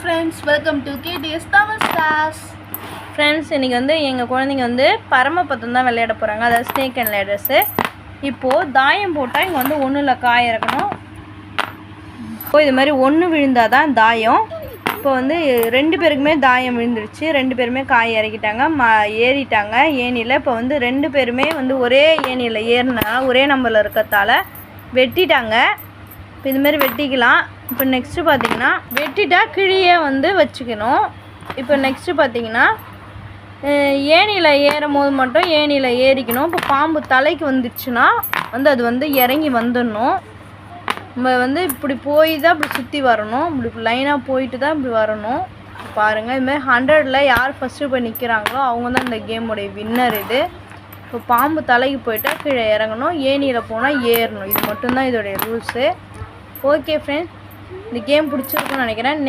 Friends welcome to KDS Tamil stars friends இன்றைக்கி வந்து எங்கள் குழந்தைங்க வந்து பரமபதம் தான் விளையாட போகிறாங்க அதாவது ஸ்னேக் அண்ட் லேடர்ஸு இப்போது தாயம் போட்டால் இங்கே வந்து ஒன்றில் காய் இறக்கணும். இப்போ இது மாதிரி ஒன்று விழுந்தால் தான் தாயம். இப்போ வந்து ரெண்டு பேருக்குமே தாயம் விழுந்துருச்சு. ரெண்டு பேருமே காய் இறக்கிட்டாங்க. ம ஏறிட்டாங்க. ஏணியில் இப்போ வந்து ரெண்டு பேருமே வந்து ஒரே ஏணியில் ஏறினால ஒரே நம்பரில் இருக்கிறதால வெட்டிட்டாங்க. இப்போ இதுமாரி வெட்டிக்கலாம். இப்போ நெக்ஸ்ட்டு பார்த்தீங்கன்னா வெட்டிட்டா கிழியே வந்து வச்சுக்கணும். இப்போ நெக்ஸ்ட்டு பார்த்தீங்கன்னா ஏனியில் ஏணியில் ஏறும் போது மட்டும் ஏணியில் ஏறிக்கணும். இப்போ பாம்பு தலைக்கு வந்துடுச்சுன்னா வந்து அது வந்து இறங்கி வந்துடணும். நம்ம வந்து இப்படி போய் தான் இப்படி சுற்றி வரணும். இப்படி லைனாக போயிட்டு தான் இப்படி வரணும். பாருங்கள் இதுமாதிரி ஹண்ட்ரடில் யார் ஃபஸ்ட்டு போய் நிற்கிறாங்களோ அவங்க தான் இந்த கேமுடைய வின்னர் இது. இப்போ பாம்பு தலைக்கு போயிட்டால் கீழே இறங்கணும். ஏணியில் போனால் ஏறணும். இது மட்டும்தான் இதோடைய ரூல்ஸு ஓகே ஃப்ரெண்ட்ஸ் இந்த கேம் பிடிச்சிருக்குன்னு நினைக்கிறேன்.